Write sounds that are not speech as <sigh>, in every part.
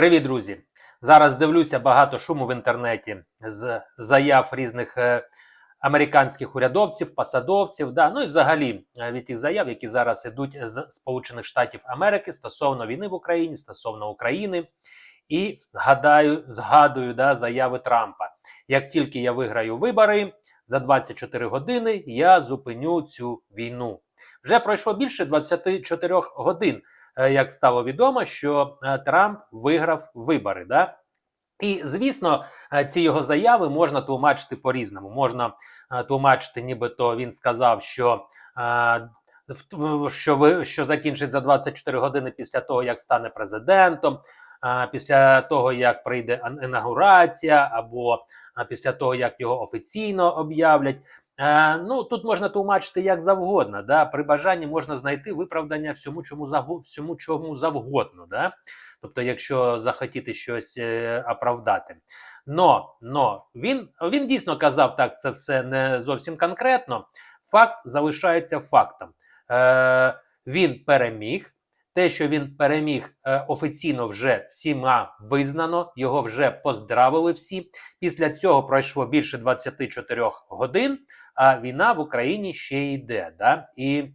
Привіт, друзі! Зараз дивлюся багато шуму в інтернеті з заяв різних е, американських урядовців, посадовців. Да, ну і взагалі е, від тих заяв, які зараз ідуть з Сполучених Штатів Америки стосовно війни в Україні, стосовно України. І згадаю, згадую да, заяви Трампа. Як тільки я виграю вибори за 24 години, я зупиню цю війну. Вже пройшло більше 24 годин. Е, як стало відомо, що е, Трамп виграв вибори. Да? І звісно, е, ці його заяви можна тлумачити по-різному. Можна тлумачити, нібито він сказав, що що що закінчить за 24 години після того, як стане президентом, після того, як прийде інаугурація, або після того, як його офіційно об'являть. Е, ну тут можна тлумачити як завгодно. Да? При бажанні можна знайти виправдання всьому, чому всьому чому завгодно. Да? Тобто, якщо захотіти щось е, оправдати. Но но він він дійсно казав так, це все не зовсім конкретно. Факт залишається фактом. Е, Він переміг. Те, що він переміг е, офіційно вже всіма визнано, його вже поздравили всі. Після цього пройшло більше 24 годин а війна в Україні ще йде. Да? І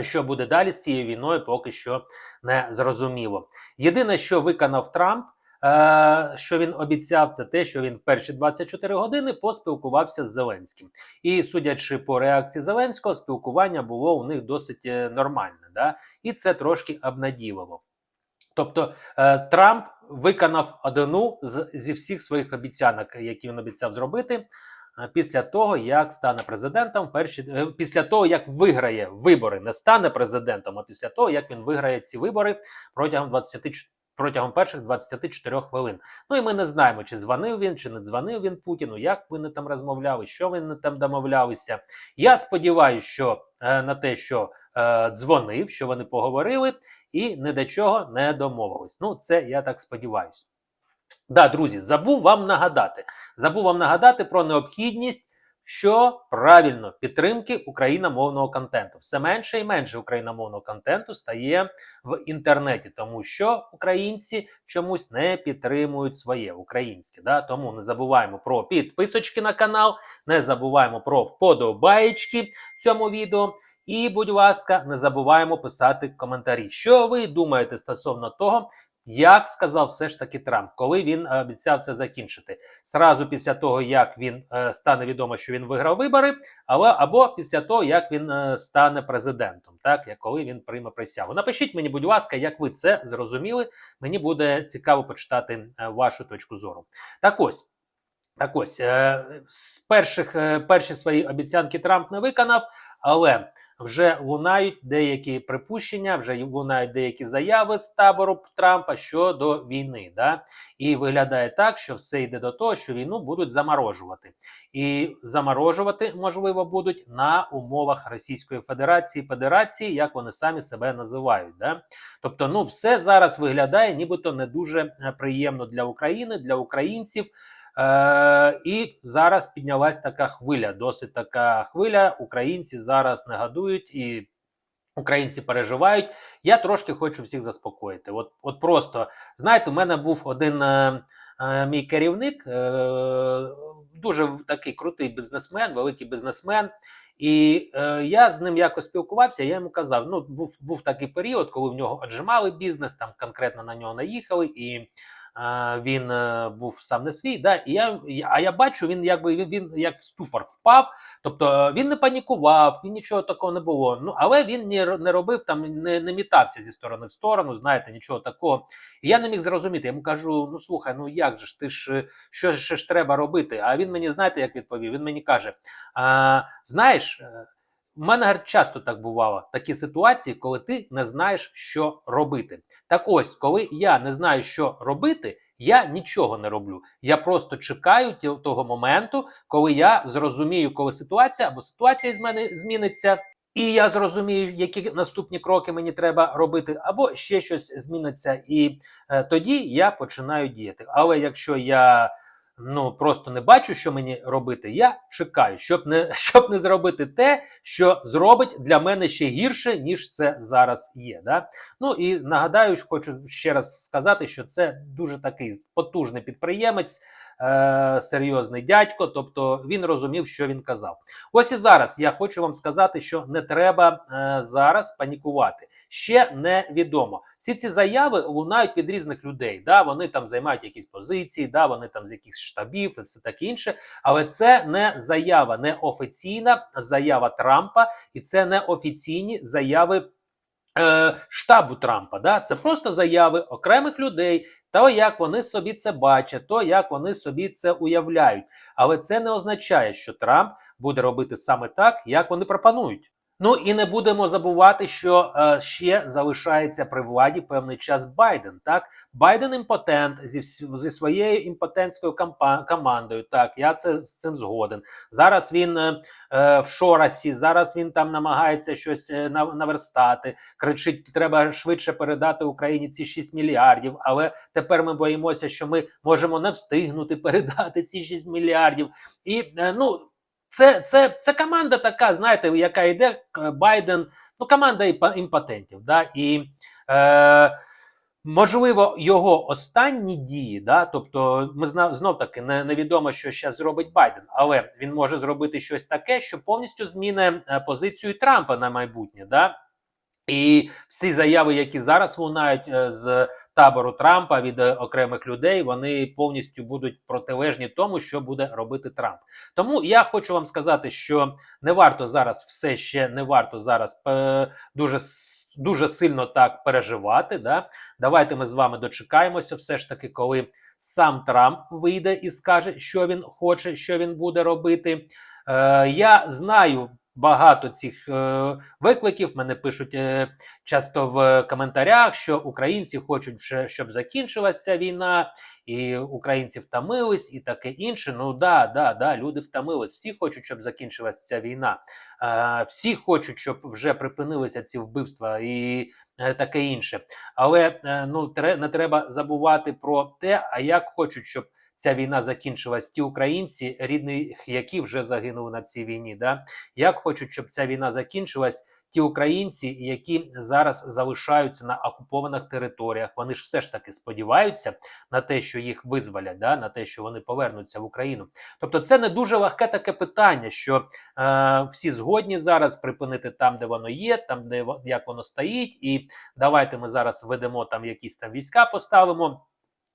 що буде далі з цією війною, поки що не зрозуміло. Єдине, що виконав Трамп. Е, що він обіцяв, це те, що він в перші 24 години поспілкувався з Зеленським, і судячи по реакції Зеленського, спілкування було у них досить е, нормальне, да? і це трошки обнаділиво. Тобто е, Трамп виконав одну з зі всіх своїх обіцянок, які він обіцяв зробити після того, як стане президентом, перші е, після того, як виграє вибори, не стане президентом, а після того, як він виграє ці вибори протягом 24 Протягом перших 24 хвилин. Ну і ми не знаємо, чи дзвонив він, чи не дзвонив він Путіну, як вони там розмовляли, що вони там домовлялися. Я сподіваюся, що е, на те, що е, дзвонив, що вони поговорили, і ні до чого не домовились. Ну, це я так сподіваюся. Да, друзі, забув вам нагадати. Забув вам нагадати про необхідність, що правильно підтримки україномовного контенту. Все менше і менше україномовного контенту стає в інтернеті, тому що українці чомусь не підтримують своє українське. Да? Тому не забуваємо про підписочки на канал, не забуваємо про вподобаєчки цьому відео. І, будь ласка, не забуваємо писати коментарі. Що ви думаєте стосовно того, як сказав все ж таки Трамп, коли він е, обіцяв це закінчити, сразу після того, як він е, стане відомо, що він виграв вибори, але або після того, як він е, стане президентом, так як коли він прийме присягу. Напишіть мені, будь ласка, як ви це зрозуміли. Мені буде цікаво почитати вашу точку зору. Так ось. Так ось з перших перші свої обіцянки Трамп не виконав, але вже лунають деякі припущення, вже лунають деякі заяви з табору Трампа щодо війни. Да? І виглядає так, що все йде до того, що війну будуть заморожувати. І заморожувати, можливо, будуть на умовах Російської Федерації, Федерації, як вони самі себе називають. Да? Тобто, ну все зараз виглядає, нібито не дуже е, приємно для України, для українців. Е, І зараз піднялась така хвиля. Досить така хвиля. Українці зараз негадують і. Українці переживають. Я трошки хочу всіх заспокоїти. От от просто знаєте, у мене був один е, е, мій керівник, е, дуже такий крутий бізнесмен, великий бізнесмен. І е, я з ним якось спілкувався. Я йому казав: ну був був такий період, коли в нього отжимали бізнес, там конкретно на нього наїхали, і він е, був сам не свій. Да? І я, А я бачу, він якби він, він як в ступор впав. Тобто е, він не панікував, він нічого такого не було. Ну але він не не робив там, не не мітався зі сторони в сторону, знаєте, нічого такого. І я не міг зрозуміти. Я йому кажу: ну слухай, ну як же ж ти ж що ж, ж треба робити? А він мені знаєте, як відповів? Він мені каже: а, знаєш. У мене часто так бувало такі ситуації, коли ти не знаєш, що робити. Так ось, коли я не знаю, що робити, я нічого не роблю. Я просто чекаю того моменту, коли я зрозумію, коли ситуація або ситуація з мене зміниться. І я зрозумію, які наступні кроки мені треба робити, або ще щось зміниться, і е, тоді я починаю діяти. Але якщо я ну просто не бачу, що мені робити. Я чекаю, щоб не <laughs> щоб не зробити те, що зробить для мене ще гірше, ніж це зараз є. Да? Ну і нагадаю, хочу ще раз сказати, що це дуже такий потужний підприємець. Е, серйозний дядько, тобто він розумів, що він казав. Ось і зараз я хочу вам сказати, що не треба е, зараз панікувати. Ще невідомо. Всі ці заяви лунають від різних людей. Да, Вони там займають якісь позиції, да, вони там з якихось штабів і все таке інше. Але це не заява, не офіційна заява Трампа, і це не офіційні заяви. е, Штабу Трампа, да, це просто заяви окремих людей, то як вони собі це бачать, то як вони собі це уявляють. Але це не означає, що Трамп буде робити саме так, як вони пропонують. Ну і не будемо забувати, що е, ще залишається при владі певний час Байден. Так, Байден імпотент зі зі своєю імпотентською командою. Так, я це з цим згоден. Зараз він е, е, в Шорасі, зараз він там намагається щось е, нав- наверстати. Кричить, треба швидше передати Україні ці 6 мільярдів. Але тепер ми боїмося, що ми можемо не встигнути передати ці 6 мільярдів. І е, ну. Це, це, це команда така, знаєте, яка йде Байден, ну команда імпотентів. Да? І е, можливо, його останні дії, да, тобто ми знов таки не, невідомо, що зараз зробить Байден, але він може зробити щось таке, що повністю зміни е, позицію Трампа на майбутнє. Да? І всі заяви, які зараз лунають е, з табору Трампа від е, окремих людей, вони повністю будуть протилежні тому, що буде робити Трамп. Тому я хочу вам сказати, що не варто зараз все ще не варто зараз е, дуже дуже сильно так переживати. Да? Давайте ми з вами дочекаємося, все ж таки, коли сам Трамп вийде і скаже, що він хоче, що він буде робити. Е, я знаю. Багато цих е, викликів мене пишуть е, часто в коментарях, що українці хочуть, щоб закінчилася війна, і українці втомились, і таке інше. Ну да, да, да, люди втомились. Всі хочуть, щоб закінчилася ця війна. Е, всі хочуть, щоб вже припинилися ці вбивства і е, таке інше. Але е, ну тре, не треба забувати про те, а як хочуть, щоб ця війна закінчилась ті українці, рідних, які вже загинули на цій війні. Да? Як хочуть, щоб ця війна закінчилась. Ті українці, які зараз залишаються на окупованих територіях, вони ж все ж таки сподіваються на те, що їх визволять, да, на те, що вони повернуться в Україну. Тобто, це не дуже легке таке питання, що е, всі згодні зараз припинити там, де воно є, там де як воно стоїть, і давайте ми зараз ведемо там якісь там війська, поставимо.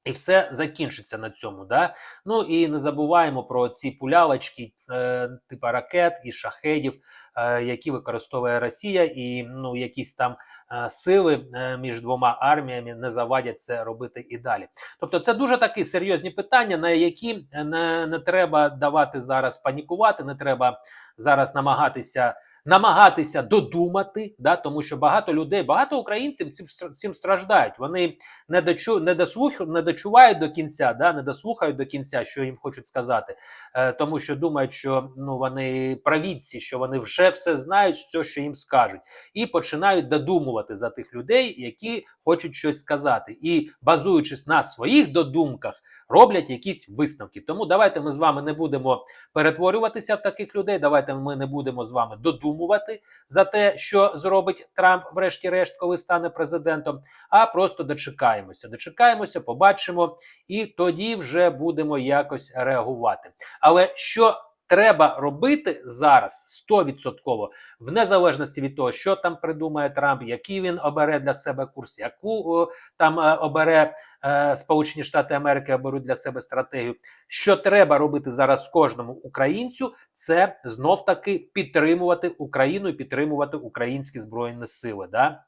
І все закінчиться на цьому. Да? Ну і не забуваємо про ці пулялочки, е, типу ракет і шахедів, е, які використовує Росія, і ну якісь там е, сили е, між двома арміями не завадять це робити і далі. Тобто, це дуже такі серйозні питання, на які не, не треба давати зараз панікувати, не треба зараз намагатися. Намагатися додумати, да, тому що багато людей, багато українців цим, цим страждають. Вони не дочу, не, дослух, не дочувають до кінця, да, не дослухають до кінця, що їм хочуть сказати, е, тому що думають, що ну вони правідці, що вони вже все знають, все, що їм скажуть, і починають додумувати за тих людей, які хочуть щось сказати, і базуючись на своїх додумках. Роблять якісь висновки. Тому давайте ми з вами не будемо перетворюватися в таких людей. Давайте ми не будемо з вами додумувати за те, що зробить Трамп, врешті-решт, коли стане президентом а просто дочекаємося. Дочекаємося, побачимо, і тоді вже будемо якось реагувати. Але що треба робити зараз 100%, в незалежності від того, що там придумає Трамп, який він обере для себе курс, яку о, там е, обере е, Сполучені Штати Америки, оберуть для себе стратегію. Що треба робити зараз кожному українцю, це знов таки підтримувати Україну і підтримувати українські збройні сили. Да?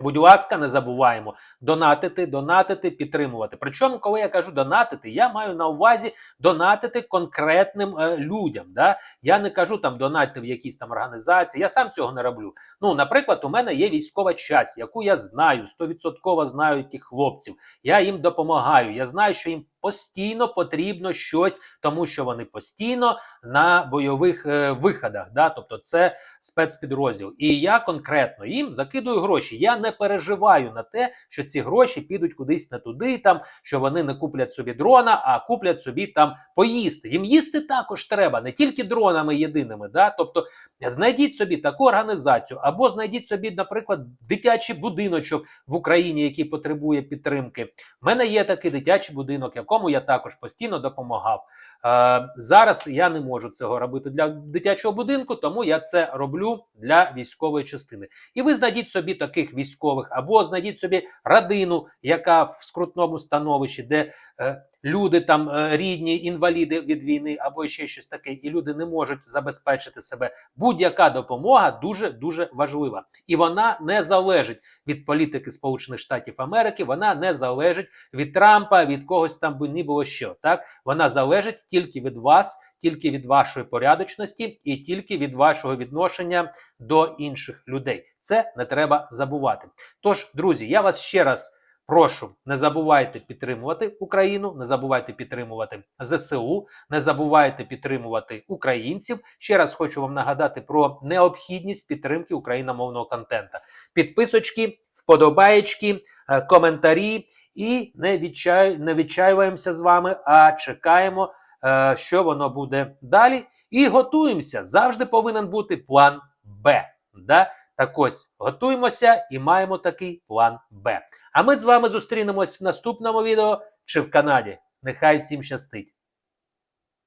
Будь ласка, не забуваємо донатити, донатити, підтримувати. Причому, коли я кажу донатити, я маю на увазі донатити конкретним е, людям. Да? Я не кажу там донатити в якісь там організації. Я сам цього не роблю. Ну, наприклад, у мене є військова часть, яку я знаю, 100% знаю тих хлопців. Я їм допомагаю. Я знаю, що їм постійно потрібно щось, тому що вони постійно на бойових е, виходах. Да? Тобто це спецпідрозділ. І я конкретно їм закидую гроші. Я не переживаю на те, що ці гроші підуть кудись не туди, там що вони не куплять собі дрона, а куплять собі там поїсти. Їм їсти також треба, не тільки дронами єдиними. Да? Тобто знайдіть собі таку організацію, або знайдіть собі, наприклад, дитячий будиночок в Україні, який потребує підтримки. У мене є такий дитячий будинок, якому я також постійно допомагав. Е, зараз я не можу цього робити для дитячого будинку, тому я це роблю для військової частини. І ви знайдіть собі таких військових, або знайдіть собі родину, яка в скрутному становищі, де е, люди там е, рідні, інваліди від війни, або ще щось таке, і люди не можуть забезпечити себе. Будь-яка допомога дуже дуже важлива, і вона не залежить від політики Сполучених Штатів Америки. Вона не залежить від Трампа, від когось там би ні було що. Так вона залежить тільки від вас, тільки від вашої порядочності і тільки від вашого відношення до інших людей. Це не треба забувати. Тож, друзі, я вас ще раз. Прошу, не забувайте підтримувати Україну, не забувайте підтримувати ЗСУ, не забувайте підтримувати українців. Ще раз хочу вам нагадати про необхідність підтримки україномовного контента. Підписочки, вподобаєчки, е, коментарі. І не відчай, не відчаюємося з вами, а чекаємо, що воно буде далі. І готуємося. Завжди повинен бути план Б. Да? Так ось готуємося і маємо такий план Б. А ми з вами зустрінемось в наступному відео чи в Канаді. Нехай всім щастить!